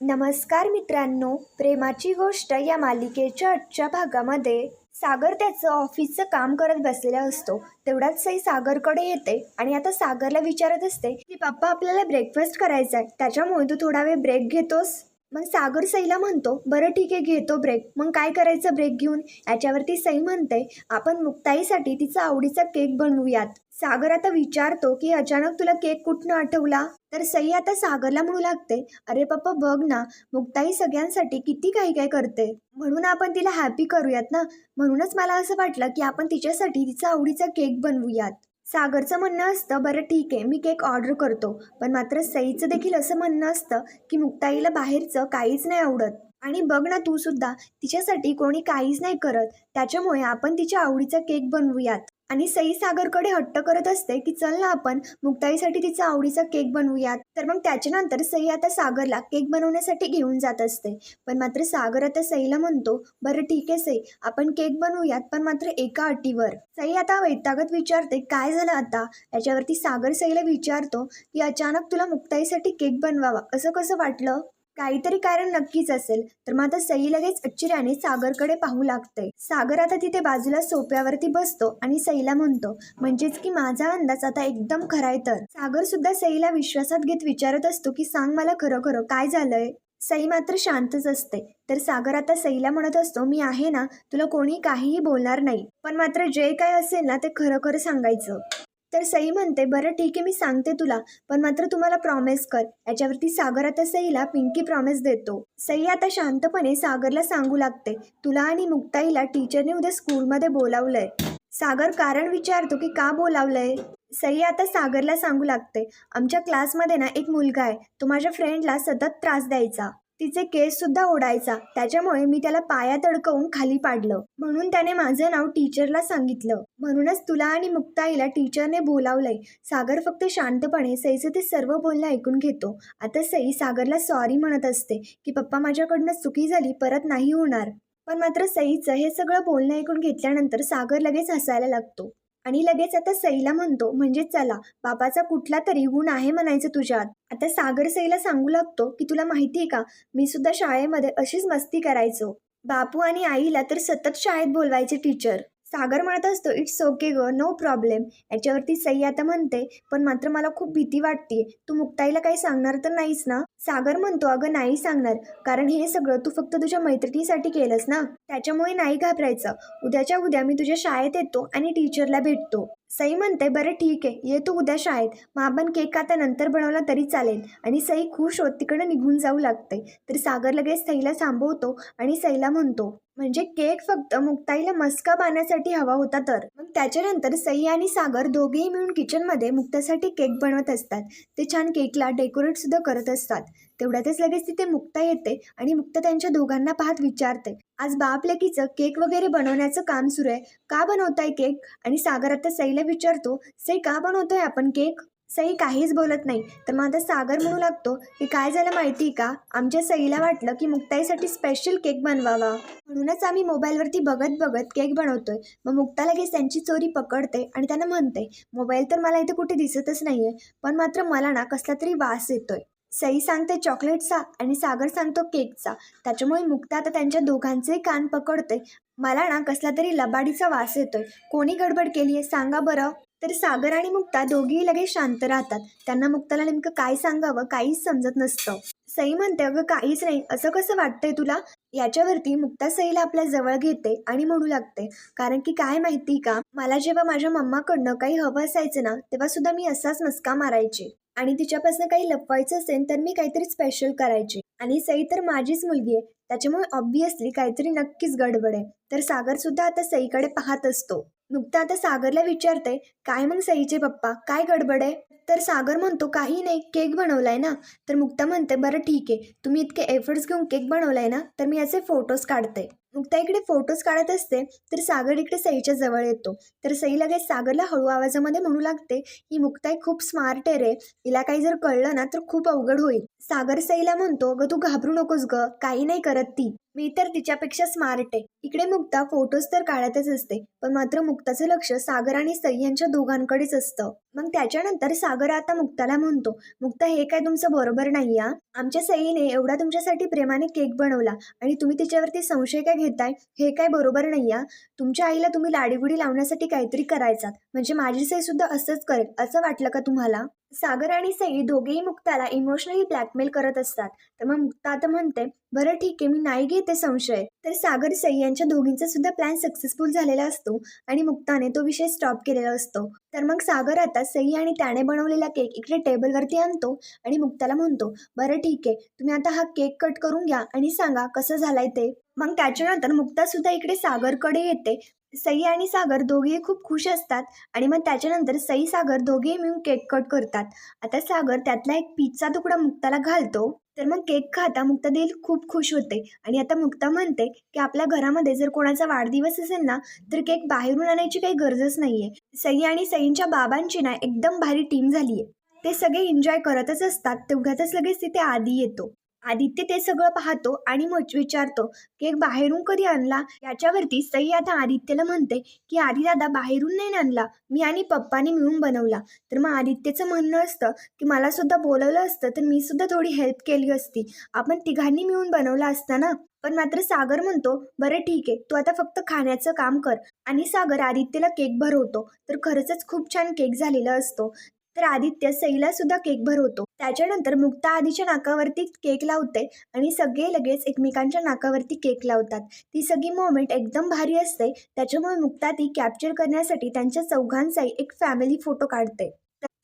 नमस्कार मित्रांनो प्रेमाची गोष्ट या मालिकेच्या आजच्या भागामध्ये. सागर त्याचं ऑफिसचं काम करत बसलेला असतो. तेवढ्याच सई सागरकडे येते आणि आता सागरला विचारत असते की पप्पा आपल्याला ब्रेकफास्ट करायचा आहे त्याच्यामुळे तू थोडा वेळ ब्रेक घेतोस? मग सागर सईला म्हणतो बरं ठीक आहे घेतो ब्रेक मग काय करायचं ब्रेक घेऊन? याच्यावरती सई म्हणते आपण मुक्ताईसाठी तिचा आवडीचा केक बनवूयात. सागर आता विचारतो की अचानक तुला केक कुठनं आठवला? तर सई आता सागरला म्हणू लागते अरे पप्पा बघ ना मुक्ताई सगळ्यांसाठी किती काही काय करते. म्हणून आपण तिला हॅपी करूयात ना? म्हणूनच मला असं वाटलं की आपण तिच्यासाठी तिचा आवडीचा केक बनवूयात. सागरचं म्हणणं असतं बरं ठीक आहे मी केक ऑर्डर करतो. पण मात्र सईचं देखील असं म्हणणं असतं की मुक्ताईला बाहेरचं काहीच नाही आवडत. आणि बघ ना तू सुद्धा तिच्यासाठी कोणी काहीच नाही करत. त्याच्यामुळे आपण तिच्या आवडीचा केक बनवूयात. आणि सई सागरकडे हट्ट करत असते की चल ना आपण मुक्ताईसाठी तिचा आवडीचा केक बनवूयात. तर मग त्याच्यानंतर सई आता सागरला केक बनवण्यासाठी घेऊन जात असते. पण मात्र सागर आता सईला म्हणतो बरं ठीक आहे सई आपण केक बनवूयात पण मात्र एका अटीवर. सई आता वैतागत विचारते काय झालं आता? याच्यावरती सागर सईला विचारतो की अचानक तुला मुक्ताईसाठी केक बनवावा असं कसं वाटलं? काहीतरी कारण नक्कीच असेल. तर मग आता सई लगेच आश्चर्याने सागरकडे पाहू लागते. सागर आता तिथे बाजूला सोप्यावरती बसतो आणि सईला म्हणतो म्हणजेच की माझा अंदाज आता एकदम खराय आहे तर. सागर सुद्धा सईला विश्वासात घेत विचारत असतो की सांग मला खरं खरं काय झालंय? सई मात्र शांतच असते. तर सागर आता सईला म्हणत असतो मी आहे ना तुला कोणी काहीही बोलणार नाही. पण मात्र जे काय असेल ना ते खरं खरं सांगायचं. तर सई म्हणते बरं ठीक आहे मी सांगते तुला पण मात्र तुम्हाला प्रॉमिस कर. याच्यावरती सागर आता सईला पिंकी प्रॉमिस देतो. सई आता शांतपणे सागरला सांगू लागते तुला आणि मुक्ताईला टीचरने उद्या स्कूलमध्ये बोलावलंय. सागर कारण विचारतो की का बोलावलंय? सई आता सागरला सांगू लागते आमच्या क्लासमध्ये ना एक मुलगा आहे तो माझ्या फ्रेंडला सतत त्रास द्यायचा. तिचे केस सुद्धा ओढायचा. त्याच्यामुळे मी त्याला पायात तडकवून खाली पाडलं. म्हणून त्याने माझं नाव टीचरला सांगितलं. म्हणूनच तुला आणि मुक्ताईला टीचरने बोलावलंय. सागर फक्त शांतपणे सईचं ते सर्व बोलणं ऐकून घेतो. आता सई सागरला सॉरी म्हणत असते की पप्पा माझ्याकडनं चुकी झाली परत नाही होणार. पण मात्र सईचं हे सगळं बोलणं ऐकून घेतल्यानंतर सागर लगेच हसायला लागतो. आणि लगेच आता सईला म्हणतो म्हणजे चला बाबाचा कुठला तरी गुण आहे म्हणायचं तुझ्यात. आता सागर सईला सांगू लागतो की तुला माहिती आहे का मी सुद्धा शाळेमध्ये अशीच मस्ती करायचो. बापू आणि आईला तर सतत शाळेत बोलवायचे टीचर. सागर म्हणत असतो इट्स ओके ग नो प्रॉब्लेम याच्यावरती सई आता म्हणते पण मात्र मला खूप भीती वाटते तू मुक्ताईला काही सांगणार तर नाहीस ना? सागर म्हणतो अगं नाही सांगणार. कारण हे सगळं तू फक्त तुझ्या मैत्रिणीसाठी केलंस ना? त्याच्यामुळे नाही घाबरायचं. उद्याच्या उद्या मी तुझ्या शाळेत येतो आणि टीचरला भेटतो. सई म्हणते बरं ठीक आहे. ये तू उद्या शाळेत. मग आपण केक आता नंतर बनवला तरी चालेल. आणि सई खुश होत तिकडे निघून जाऊ लागते. तर सागर लगेच सईला थांबवतो आणि सईला म्हणतो म्हणजे केक फक्त मुक्ताईला मस्का बांधण्यासाठी हवा होता तर. मग त्याच्यानंतर सई आणि सागर दोघेही मिळून किचनमध्ये मुक्तासाठी केक बनवत असतात. ते छान केकला डेकोरेट सुद्धा करत असतात. तेवढ्यातच लगेच तिथे मुक्ता येते आणि मुक्ता त्यांच्या दोघांना पाहत विचारते आज बाप लेकीचं केक वगैरे बनवण्याचं काम सुरू आहे. का बनवताय केक? आणि सागर आता सईला विचारतो सई का बनवतोय आपण केक? सई काहीच बोलत नाही. तर मग आता सागर म्हणू लागतो की काय झालं माहिती का? आमच्या सईला वाटलं की मुक्ताईसाठी स्पेशल केक बनवावा. म्हणूनच आम्ही मोबाईलवरती बघत बघत केक बनवतोय. मग मुक्ता लगेच त्यांची चोरी पकडते आणि त्यांना म्हणते मोबाईल तर मला इथे कुठे दिसतच नाहीये पण मात्र मला ना कसला तरी वास येतोय. सई सांगते चॉकलेटचा आणि सागर सांगतो केकचा त्याच्यामुळे मुक्ता आता त्यांच्या दोघांचे कान पकडते. मला ना कसला तरी लबाडीचा वास येतोय. कोणी गडबड केली आहे सांगा बरं. तर सागर आणि मुक्ता दोघेही लगेच शांत राहतात. त्यांना मुक्ताला नेमकं काय सांगावं काहीच समजत नसतं. सई म्हणते अगं काहीच नाही. असं कसं वाटतंय तुला? याच्यावरती मुक्ता सईला आपल्या जवळ घेते आणि म्हणू लागते कारण की काय माहिती का मला जेव्हा माझ्या मम्माकडनं काही हवं असायचं ना तेव्हा सुद्धा मी असाच मस्का मारायचे. आणि तिच्यापासून काही लपवायचं असेल तर मी काहीतरी स्पेशल करायचे. आणि सई तर माझीच मुलगी आहे. त्याच्यामुळे ऑब्विसली काहीतरी नक्कीच गडबड आहे. तर सागर सुद्धा आता सईकडे पाहत असतो. मुक्ता आता सागरला विचारते काय मग सईचे पप्पा? काय गडबड आहे? तर सागर म्हणतो काही नाही केक बनवलाय ना. तर मुक्ता म्हणते बरं ठीक आहे तुम्ही इतके एफर्ट्स घेऊन केक बनवलाय ना तर मी याचे फोटोज काढते मुक्ता इकडे फोटोज काढत असते तर सागर इकडे सईच्या जवळ येतो. तर सई लगेच सागरला हळू आवाजामध्ये म्हणू लागते ही मुक्ताई खूप स्मार्ट आहे रे हिला काही जर कळलं ना तर खूप अवघड होईल. सागर सईला म्हणतो ग तू घाबरू नकोस ग काही नाही करत ती. मी तर तिच्यापेक्षा स्मार्ट आहे. इकडे मुक्ता फोटोज तर काढतच असते पण मात्र मुक्ताचं लक्ष सागर आणि सई यांच्या दोघांकडेच असतं. मग त्याच्यानंतर सागर आता मुक्ताला म्हणतो मुक्ता हे काय तुमचं बरोबर नाही हा? आमच्या सईने एवढा तुमच्यासाठी प्रेमाने केक बनवला आणि तुम्ही तिच्यावरती संशय काय घेताय? हे काय बरोबर नाही या तुमच्या आईला तुम्ही लाडीगुडी लावण्यासाठी काहीतरी करायचात. म्हणजे माझी सई सुद्धा असंच करेल असं वाटलं का तुम्हाला? सागर आणि सई दोघेही मुक्ताला इमोशनली ब्लॅकमेल करत असतात. तर मग मुक्ता आता म्हणते बरं ठीक आहे मी नाही घेते संशय. तर सागर सई यांच्या दोघींचा सुद्धा प्लॅन सक्सेसफुल झालेला असतो आणि मुक्ताने तो विषय स्टॉप केलेला असतो. तर मग सागर आता सई आणि त्याने बनवलेला केक इकडे टेबलवरती आणतो आणि मुक्ताला म्हणतो बरं ठीक आहे तुम्ही आता हा केक कट करून घ्या आणि सांगा कसं झालाय ते. मग त्याच्यानंतर मुक्ता सुद्धा इकडे सागरकडे येते सई आणि सागर दोघेही खूप खुश असतात आणि मग त्याच्यानंतर सई सागर दोघेही मिळून केक कट करतात. आता सागर त्यातला एक पीचचा तुकडा मुक्ताला घालतो तर मग केक खाता मुक्ता देईल खूप खुश होते. आणि आता मुक्ता म्हणते की आपल्या घरामध्ये जर कोणाचा वाढदिवस असेल ना तर केक बाहेरून आणायची काही गरजच नाहीये. सई आणि सईंच्या बाबांची ना एकदम भारी टीम झालीये. ते सगळे एन्जॉय करतच असतात तेवढ्यातच लगेच तिथे आधी येतो. आदित्य ते सगळं पाहतो आणि मग विचारतो केक बाहेरून कधी आणला? याच्यावरती सई आता आदित्यला म्हणते की आधी दादा बाहेरून नाही आणला. मी आणि पप्पाने मिळून बनवला. तर मग आदित्यचं म्हणणं असतं की मला सुद्धा बोलवलं असतं तर मी सुद्धा थोडी हेल्प केली असती. आपण तिघांनी मिळून बनवला असता ना? पण मात्र सागर म्हणतो बरं ठीक आहे तू आता फक्त खाण्याचं काम कर. आणि सागर आदित्यला केक भरवतो. तर खरंच खूप छान केक झालेला असतो. तर आदित्य सईला सुद्धा केक भरवतो. त्याच्यानंतर मुक्ता आधीच्या नाकावरती केक लावते आणि सगळे लगेच एकमेकांच्या नाकावरती केक लावतात. ती सगळी मोमेंट एकदम भारी असते. त्याच्यामुळे मुक्ता ती कॅप्चर करण्यासाठी त्यांच्या चौघांचाही एक फॅमिली फोटो काढते.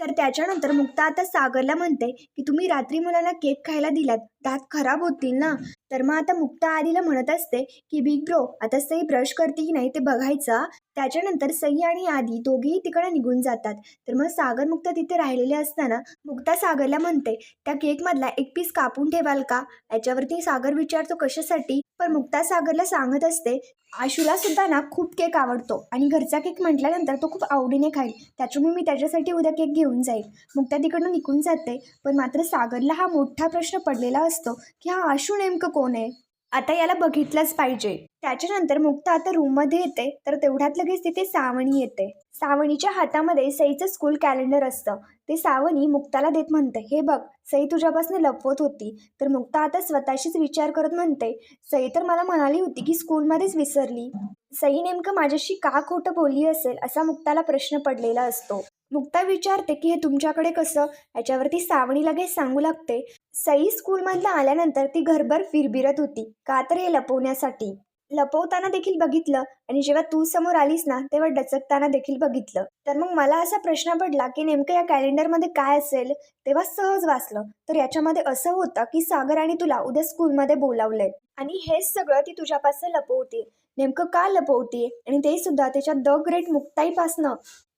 तर त्याच्यानंतर मुक्ता आता सागरला म्हणते की तुम्ही रात्री मुलांना केक खायला दिलात. दात खराब होतील ना? तर मग आता मुक्ता आधीला म्हणत असते की बिग ब्रो आता सई ब्रश करते की नाही ते बघायचा. त्याच्यानंतर सई आणि आधी दोघेही तिकडे निघून जातात. तर मग सागर मुक्ता तिथे राहिलेले असताना मुक्ता सागरला म्हणते त्या केकमधला एक पीस कापून ठेवाल का? याच्यावरती सागर विचारतो कशासाठी? पण मुक्ता सागरला सांगत असते आशूला सुद्धा ना खूप केक आवडतो आणि घरचा केक म्हटल्यानंतर तो खूप आवडीने खाईल. त्याच्यामुळे मी त्याच्यासाठी उद्या केक घेऊन जाईल. मुक्ता तिकडनं निघून जाते पण मात्र सागरला हा मोठा प्रश्न पडलेला असतो की हा आशू नेमकं कोण आहे? आता याला बघितलंच पाहिजे. त्याच्यानंतर मुक्ता आता रूममध्ये येते तर तेवढ्यात लगेच तिथे सावणी येते. सावणीच्या हातामध्ये सईचं स्कूल कॅलेंडर असतं. ते सावनी मुक्ताला देत म्हणते हे बघ सई तुझ्यापासून लपवत होती तर मुक्ता आता स्वतःशीच विचार करत म्हणते सई तर मला म्हणाली होती की स्कूलमध्येच विसरली. सई नेमकं माझ्याशी का खोटं बोलली असेल असा मुक्ताला प्रश्न पडलेला असतो. मुक्ता विचारते की हे तुमच्याकडे कसं? याच्यावरती सावणी लगेच सांगू लागते? सई स्कूलमधलं आल्यानंतर ती घरभर फिरबिरत होती. का तर हे लपवण्यासाठी? लपवताना देखील बघितलं आणि जेव्हा तू समोर आलीस ना तेव्हा डचकताना देखील बघितलं. तर मग मला असा प्रश्न पडला की नेमकं या कॅलेंडरमध्ये काय असेल तेव्हा सहज वाचलं. तर याच्यामध्ये असं होतं की सागर आणि तुला उद्या स्कूलमध्ये बोलावलंय आणि हेच सगळं ती तुझ्यापासून लपवते. नेमकं का लपवते? आणि ते सुद्धा त्याच्या द ग्रेट मुक्ताईपासनं.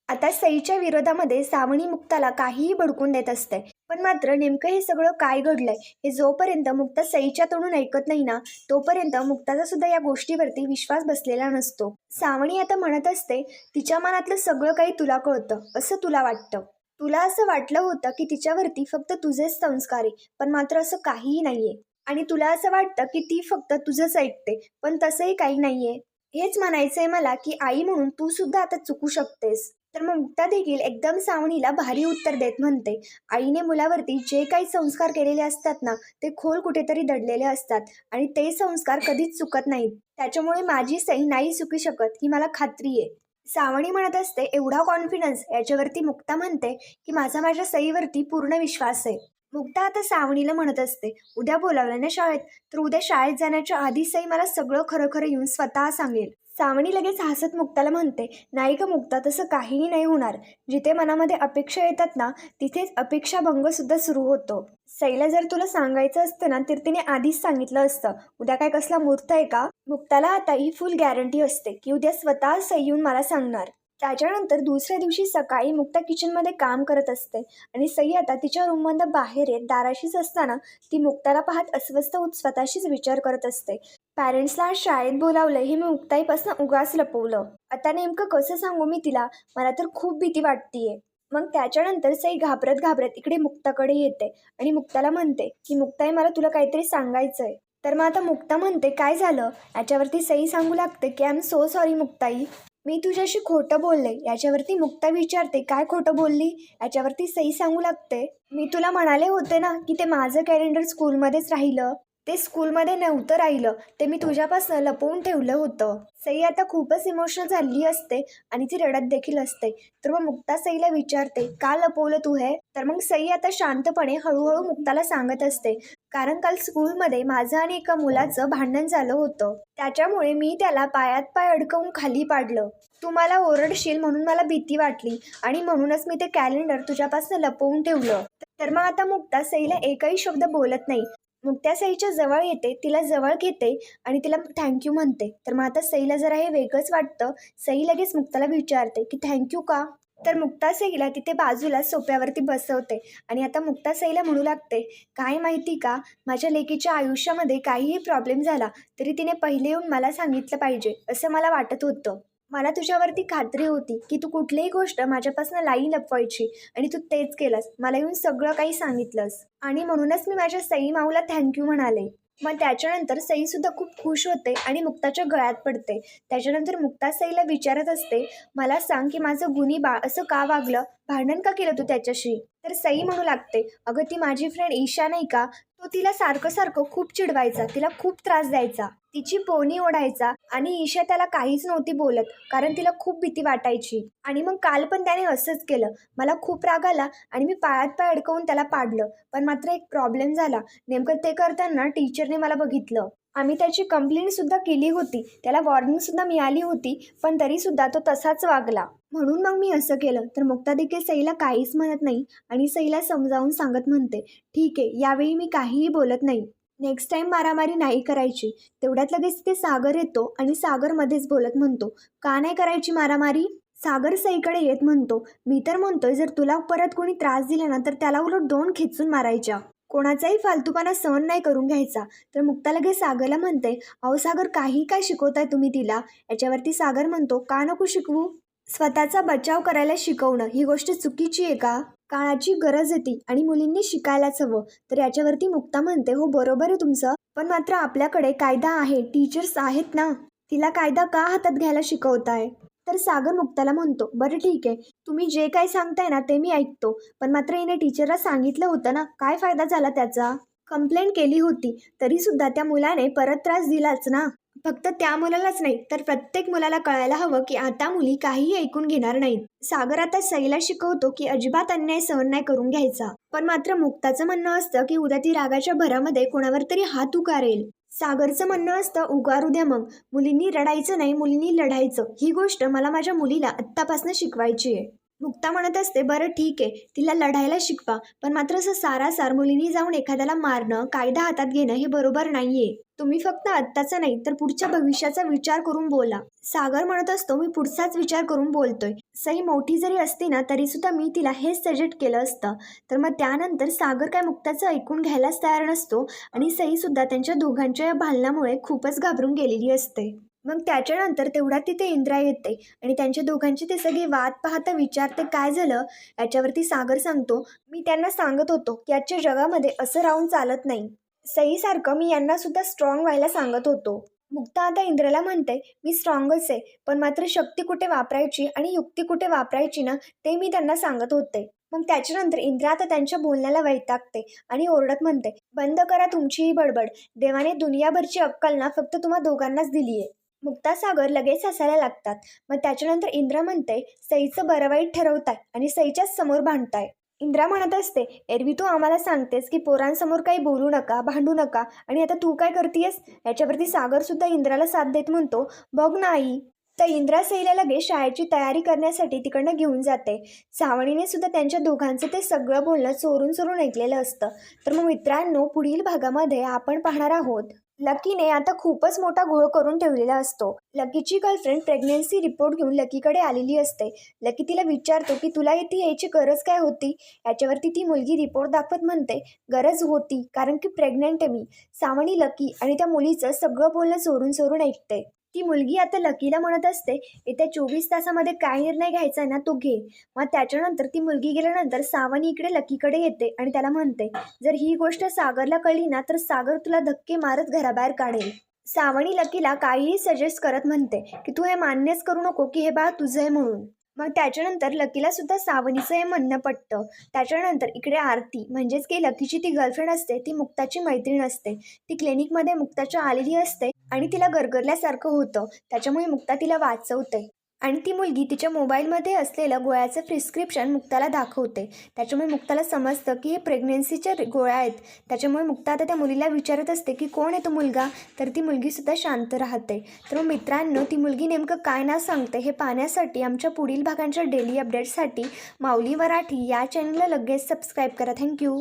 आता सईच्या विरोधामध्ये सावणी मुक्ताला काहीही भडकून देत असते. पण मात्र नेमकं हे सगळं काय घडलंय हे जोपर्यंत मुक्ता सईच्या तोंडून ऐकत नाही ना तोपर्यंत मुक्ताचा सुद्धा या गोष्टीवरती विश्वास बसलेला नसतो. सावणी आता म्हणत असते तिच्या मनातलं सगळं काही तुला कळतं असं तुला वाटतं. तुला असं वाटलं होतं की तिच्यावरती फक्त तुझेच संस्कार आहे पण मात्र असं काहीही नाहीये. आणि तुला असं वाटतं की ती फक्त तुझंच ऐकते पण तसंही काही नाहीये. हेच म्हणायचंय मला की आई म्हणून तू सुद्धा आता चुकू शकतेस. तर मग मुक्ता देखील एकदम सावणीला भारी उत्तर देत म्हणते. आईने मुलावरती जे काही संस्कार केलेले असतात ना ते खोल कुठेतरी दडलेले असतात आणि ते संस्कार कधीच चुकत नाहीत. त्याच्यामुळे माझी सई नाही चुकू शकत ही मला खात्री आहे. सावणी म्हणत असते एवढा कॉन्फिडन्स याच्यावरती मुक्ता म्हणते की माझा माझ्या सईवरती पूर्ण विश्वास आहे. मुक्ता आता सावणीला म्हणत असते उद्या बोलावलं ना शाळेत तर उद्या शाळेत जाण्याच्या आधी सई मला सगळं खरं खरं येऊन स्वतः सांगेल. सावणी लगेच हसत मुक्ताला म्हणते नाही का मुक्ता तसं काहीही नाही होणार. जिथे मनामध्ये अपेक्षा येतात ना तिथेच अपेक्षाभंगसुद्धा सुरू होतो. सईला जर तुला सांगायचं असतं ना तर तिने आधीच सांगितलं असतं. उद्या काय कसला मूर्त आहे का? मुक्ताला आता ही फुल गॅरंटी असते की उद्या स्वतः सई येऊन मला सांगणार. त्याच्यानंतर दुसऱ्या दिवशी सकाळी मुक्ता किचनमध्ये काम करत असते आणि सई आता तिच्या रूममधनं बाहेर येत दाराशीच असताना ती मुक्ताला पाहत अस्वस्थ होत स्वतःशीच विचार करत असते. पॅरेंट्सला आज शाळेत बोलावलं हे मी मुक्ताईपासून उगाच लपवलं. आता नेमकं कसं सांगू मी तिला? मला तर खूप भीती वाटतीये. मग त्याच्यानंतर सई घाबरत घाबरत इकडे मुक्ताकडे येते आणि मुक्ताला म्हणते की मुक्ताई मला तुला काहीतरी सांगायचंय. तर मग आता मुक्ता म्हणते काय झालं? याच्यावरती सई सांगू लागते की I am so sorry Muktai. मी तुझ्याशी खोटं बोलले. याच्यावरती मुक्ता विचारते काय खोटं बोलली? याच्यावरती सई सांगू लागते. मी तुला म्हणाले होते ना की ते माझं कॅलेंडर स्कूलमध्येच राहिलं. ते स्कूलमध्ये नव्हतं राहिलं. ते मी तुझ्यापासून लपवून ठेवलं होतं. सई आता खूपच इमोशनल झाली असते आणि ती रडत देखील असते. तर मग मुक्ता सईला विचारते का लपवलं तू हे? तर मग सई आता शांतपणे हळूहळू मुक्ताला सांगत असते कारण काल स्कूलमध्ये माझं आणि एका मुलाचं भांडण झालं होतं. त्याच्यामुळे मी त्याला पायात पाय अडकवून खाली पाडलं. तू मला ओरडशील म्हणून मला भीती वाटली आणि म्हणूनच मी ते कॅलेंडर तुझ्यापासून लपवून ठेवलं. तर मग आता मुक्ता सईला एकही शब्द बोलत नाही. मुक्त्या सईच्या जवळ येते तिला जवळ घेते आणि तिला थँक्यू म्हणते. तर मग आता सईला जरा हे वेगळंच वाटतं. सई लगेच मुक्ताला विचारते की थँक्यू का? तर मुक्ता सईला तिथे बाजूला सोप्यावरती बसवते आणि आता मुक्ता सईला म्हणू लागते काय माहिती का? माझ्या लेकीच्या आयुष्यामध्ये काहीही प्रॉब्लेम झाला तरी तिने पहिले येऊन मला सांगितलं पाहिजे असं मला वाटत होतं. मला तुझ्यावरती खात्री होती की तू कुठलीही गोष्ट माझ्यापासून लाई लपवायची आणि तू तेच केलंस. मला येऊन सगळं काही सांगितलंस. आणि म्हणूनच मी माझ्या सई माऊला थँक्यू म्हणाले. मग त्याच्यानंतर सईसुद्धा खूप खुश होते आणि मुक्ताच्या गळ्यात पडते. त्याच्यानंतर मुक्ता सईला विचारत असते मला सांग की माझं गुन्ही बाळ असं का वागलं? भांडण का केलं तू त्याच्याशी? तर सई म्हणू लागते अगं ती माझी फ्रेंड ईशा नाही का? तो तिला सारखं सारखं खूप चिडवायचा तिला खूप त्रास द्यायचा. तिची पोनी ओढायचा आणि ईशा त्याला काहीच नव्हती बोलत कारण तिला खूप भीती वाटायची. आणि मग काल पण त्याने असंच केलं. मला खूप राग आला आणि मी पायात पाय अडकवून त्याला पाडलं. पण मात्र एक प्रॉब्लेम झाला. नेमकं ते करताना टीचरने मला बघितलं. आम्ही त्याची कंप्लेंटसुद्धा केली होती. त्याला वॉर्निंगसुद्धा मिळाली होती पण तरीसुद्धा तो तसाच वागला. म्हणून मग मी असं केलं. तर मुक्ता देखील सईला काहीच म्हणत नाही आणि सईला समजावून सांगत म्हणते ठीक आहे यावेळी मी काहीही बोलत नाही. नेक्स्ट टाइम मारामारी नाही करायची. तेवढ्यात लगेच ते सागर येतो आणि सागरमध्येच बोलत म्हणतो का नाही करायची मारामारी? सागर सईकडे येत म्हणतो. मी तर म्हणतोय जर तुला परत कोणी त्रास दिला ना तर त्याला उलट दोन खेचून मारायच्या. कोणाचाही फालतूपणा सहन नाही करून घ्यायचा. तर मुक्ता लगेच सागरला म्हणते अहो सागर काही काय शिकवताय तुम्ही तिला? याच्यावरती सागर म्हणतो का नको शिकवू? स्वतःचा बचाव करायला शिकवणं ही गोष्ट चुकीची आहे का? काळाची गरज होती आणि मुलींनी शिकायलाच हवं. तर याच्यावरती मुक्ता म्हणते हो बरोबर आहे तुमचं. पण मात्र आपल्याकडे कायदा आहे. टीचर्स आहेत ना. तिला कायदा का हातात घ्यायला शिकवताय? तर सागर मुक्ताला म्हणतो बरं ठीक आहे. तुम्ही जे काय सांगताय ना ते मी ऐकतो. पण मात्र हिने टीचरला सांगितलं होतं ना काय फायदा झाला त्याचा? कंप्लेंट केली होती. तरी सुद्धा त्या मुलाने परत त्रास दिलाच ना. फक्त त्या मुलालाच नाही तर प्रत्येक मुलाला कळायला हवं की आता मुली काहीही ऐकून घेणार नाहीत. सागर आता सईला शिकवतो की अजिबात अन्याय सहन नाही करून घ्यायचा. पण मात्र मुक्ताचं म्हणणं असतं की उद्या ती रागाच्या भरामध्ये कोणावर तरी हात उकारेल. सागरचं म्हणणं असतं उगारू द्या मग. मुलींनी रडायचं नाही मुलींनी लढायचं. ही गोष्ट मला माझ्या मुलीला आत्तापासून शिकवायची आहे. मुक्ता म्हणत असते बरं ठीक आहे तिला लढायला शिकवा पण मात्र असं सारासार मुलींनी जाऊन एखाद्याला मारणं कायदा हातात घेणं हे बरोबर नाहीये. तुम्ही फक्त आत्ताचा नाही तर पुढच्या भविष्याचा विचार करून बोला. सागर म्हणत असतो मी पुढचाच विचार करून बोलतोय. सई मोठी जरी असती ना तरी सुद्धा मी तिला हेच सजेस्ट केलं असतं. तर मग त्यानंतर सागर काय मुक्ताचं ऐकून घ्यायलाच तयार नसतो आणि सई सुद्धा त्यांच्या दोघांच्या या भालनामुळे खूपच घाबरून गेलेली असते. मग त्याच्यानंतर तेवढ्यात तिथे इंद्रा येते आणि त्यांच्या दोघांचे ते सगळे वाद पाहता विचारते काय झालं? याच्यावरती सागर सांगतो मी त्यांना सांगत होतो की आजच्या जगामध्ये असं राहून चालत नाही. सईसारखं मी यांना सुद्धा स्ट्रॉंग व्हायला सांगत होतो. मुक्ता आता इंद्राला म्हणते मी स्ट्रॉंगच आहे पण मात्र शक्ती कुठे वापरायची आणि युक्ती कुठे वापरायची ना ते मी त्यांना सांगत होते. मग त्याच्यानंतर इंद्रा आता त्यांच्या बोलण्याला वैतागते आणि ओरडत म्हणते बंद करा तुमची ही बडबड. देवाने दुनियाभरची अक्कल ना फक्त तुम्हा दोघांनाच दिली आहे मुक्ता सागर लगेच हसायला लागतात. मग त्याच्यानंतर इंद्रा म्हणते सईचं बरं वाईट ठरवताय आणि सईच्याच समोर भांडताय. इंद्रा म्हणत असते एरवी तू आम्हाला सांगतेस की पोरांसमोर काही बोलू नका भांडू नका. आणि आता तू काय करतीयस? याच्यावरती सागर सुद्धा इंद्राला साथ देत म्हणतो बघ ना आई. तर इंद्रा सईला लगेच शाळेची तयारी करण्यासाठी तिकडनं घेऊन जाते. सावणीने सुद्धा त्यांच्या दोघांचं ते सगळं बोलणं चोरून चोरून ऐकलेलं असतं. तर मग मित्रांनो पुढील भागामध्ये आपण पाहणार आहोत. लकीने आता खूपच मोठा घोळ करून ठेवलेला असतो. लकीची गर्लफ्रेंड प्रेग्नेन्सी रिपोर्ट घेऊन लकीकडे आलेली असते. लकी तिला विचारतो की तुला इथे यायची गरज काय होती? याच्यावरती ती मुलगी रिपोर्ट दाखवत म्हणते गरज होती कारण की प्रेग्नेंट आहे मी. सावणी लकी आणि त्या मुलीचं सगळं बोलणं चोरून चोरून ऐकते. ती मुलगी आता लकीला म्हणत असते येत्या चोवीस तासामध्ये काय निर्णय घ्यायचा आहे ना तो घे. मग त्याच्यानंतर ती मुलगी गेल्यानंतर सावनी इकडे लकीकडे येते आणि त्याला म्हणते जर ही गोष्ट सागरला कळली ना तर सागर तुला धक्के मारत घराबाहेर काढेल. सावणी लकीला काहीही सजेस्ट करत म्हणते की तू हे मान्यच करू नको की हे बाळ तुझं आहे म्हणून. मग त्याच्यानंतर लकीला सुद्धा सावनीचं हे म्हणणं पटतं. त्याच्यानंतर इकडे आरती म्हणजेच की लकीची ती गर्लफ्रेंड असते ती मुक्ताची मैत्रीण असते. ती क्लिनिकमध्ये मुक्ताच्या आलेली असते आणि तिला गरगरल्यासारखं होतं. त्याच्यामुळे मुक्ता तिला वाचवते आणि ती मुलगी तिच्या मोबाईलमध्ये असलेलं गोळ्याचं प्रिस्क्रिप्शन मुक्ताला दाखवते. त्याच्यामुळे मुक्ताला समजतं की हे प्रेग्नेन्सीच्या गोळ्या आहेत. त्याच्यामुळे मुक्ता आता त्या मुलीला विचारत असते की कोण आहे तो मुलगा? तर ती मुलगीसुद्धा शांत राहते. तर मग मित्रांनो ती मुलगी नेमकं काय ना सांगते हे पाहण्यासाठी आमच्या पुढील भागांच्या डेली अपडेट्ससाठी माऊली मराठी या चॅनलला लगेच सबस्क्राईब करा. थँक्यू